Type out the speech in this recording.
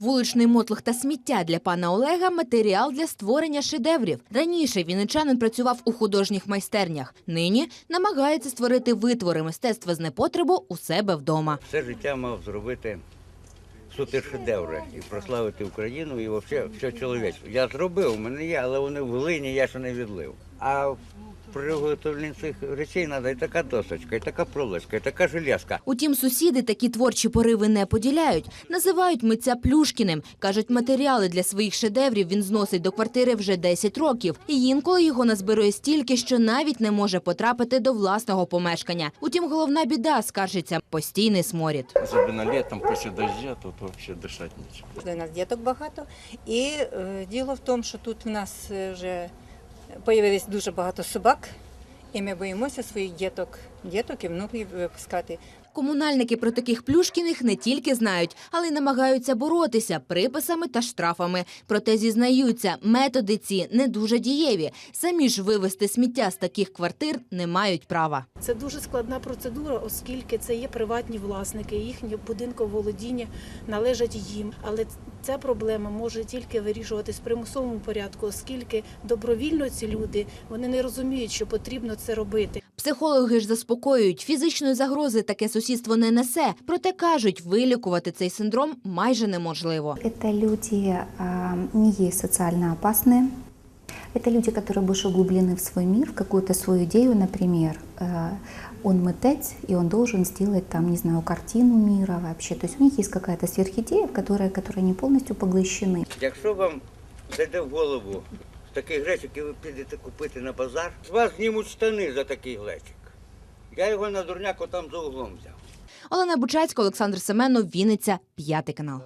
Вуличний мотлох та сміття для пана Олега матеріал для створення шедеврів. Раніше вінничанин працював у художніх майстернях. Нині намагається створити витвори мистецтва з непотребу у себе вдома. Все життя мав зробити супершедеври і прославити Україну і взагалі все чоловічство. Я зробив, у мене є, але вони в глині, я ще не відлив. А при цих речей треба і така досочка, і така пролеска, і така железка. Утім, сусіди такі творчі пориви не поділяють. Називають митця Плюшкіним. Кажуть, матеріали для своїх шедеврів він зносить до квартири вже 10 років. І інколи його назбирує стільки, що навіть не може потрапити до власного помешкання. Утім, головна біда, скаржиться, постійний сморід. Особенно летом после дождя тут вообще дышать нечем. У нас діток багато. І е, діло в тому, що тут в нас е, вже появилось дуже багато собак, і ми боїмося своїх діток, діток і внуків випускати. Комунальники про таких плюшкіних не тільки знають, але й намагаються боротися приписами та штрафами. Проте зізнаються, методи ці не дуже дієві. Самі ж вивезти сміття з таких квартир не мають права. Це дуже складна процедура, оскільки це є приватні власники, їхнє будинковолодіння належать їм. Але ця проблема може тільки вирішуватись в примусовому порядку, оскільки добровільно ці люди вони не розуміють, що потрібно це робити. Психологи ж заспокоюють, фізичної загрози таке сусідство не несе. Проте кажуть, вилікувати цей синдром майже неможливо. Это люди а, не есть социально опасные. Это люди, которые больше углублены в свой мир, в какую-то свою идею, например, э, он мытец, и он должен сделать там, не знаю, картину мира вообще. То есть у них есть какая-то сверхидея, в которой, которой они полностью поглощены. Якщо вам зайде в голову з таких глечик, і ви підете купити на базар, з вас знімуть штани за такий глечик. Я його на дурняк там за углом взяв. Олена Бучацька, Олександр Семенов, Вінниця, п'ятий канал.